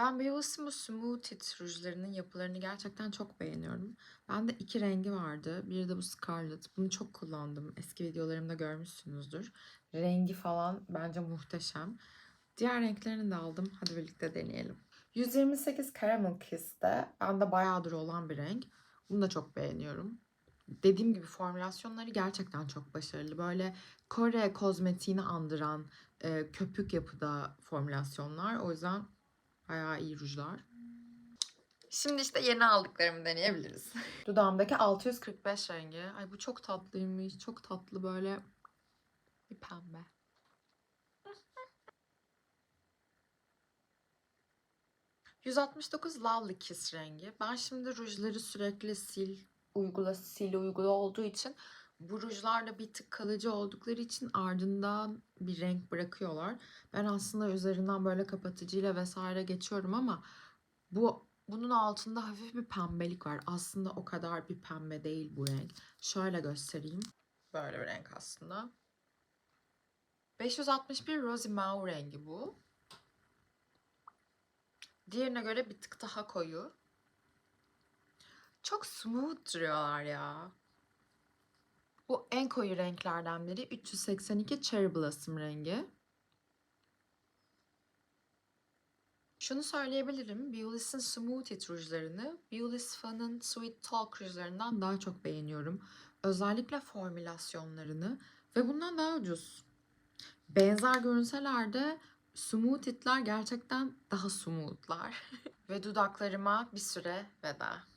Ben bu Smooth rujlarının yapılarını gerçekten çok beğeniyorum. Bende iki rengi vardı. Biri de bu Scarlet. Bunu çok kullandım. Eski videolarımda görmüşsünüzdür. Rengi falan bence muhteşem. Diğer renklerini de aldım. Hadi birlikte deneyelim. 128 Caramel Kiss'te bende bayağıdır olan bir renk. Bunu da çok beğeniyorum. Dediğim gibi formülasyonları gerçekten çok başarılı. Böyle Kore kozmetiğini andıran e, köpük yapıda formülasyonlar. O yüzden bayağı iyi rujlar. Şimdi işte yeni aldıklarımı deneyebiliriz. Dudağımdaki 645 rengi. Ay bu çok tatlıymış. Çok tatlı böyle bir pembe. ...169 Lovely Kiss rengi. Ben şimdi rujları sürekli sil, uygula, sil, uygula olduğu için... ...bu rujlar da bir tık kalıcı oldukları için ardından bir renk bırakıyorlar. Ben aslında üzerinden böyle kapatıcıyla vesaire geçiyorum ama... ...bu bunun altında hafif bir pembelik var. Aslında o kadar bir pembe değil bu renk. Şöyle göstereyim. Böyle bir renk aslında. 561 Rosy Mauve rengi bu. Diğerine göre bir tık daha koyu. Çok smooth duruyorlar ya. Bu en koyu renklerden biri 382 Cherry Blossom rengi. Şunu söyleyebilirim. Beulis'in Smooth It rujlarını Beulis Fun'ın Sweet Talk rujlarından daha çok beğeniyorum. Özellikle formülasyonlarını ve bundan daha ucuz. Benzer görünseler de Smooth It'ler gerçekten daha smoothlar. ve dudaklarıma bir süre veda.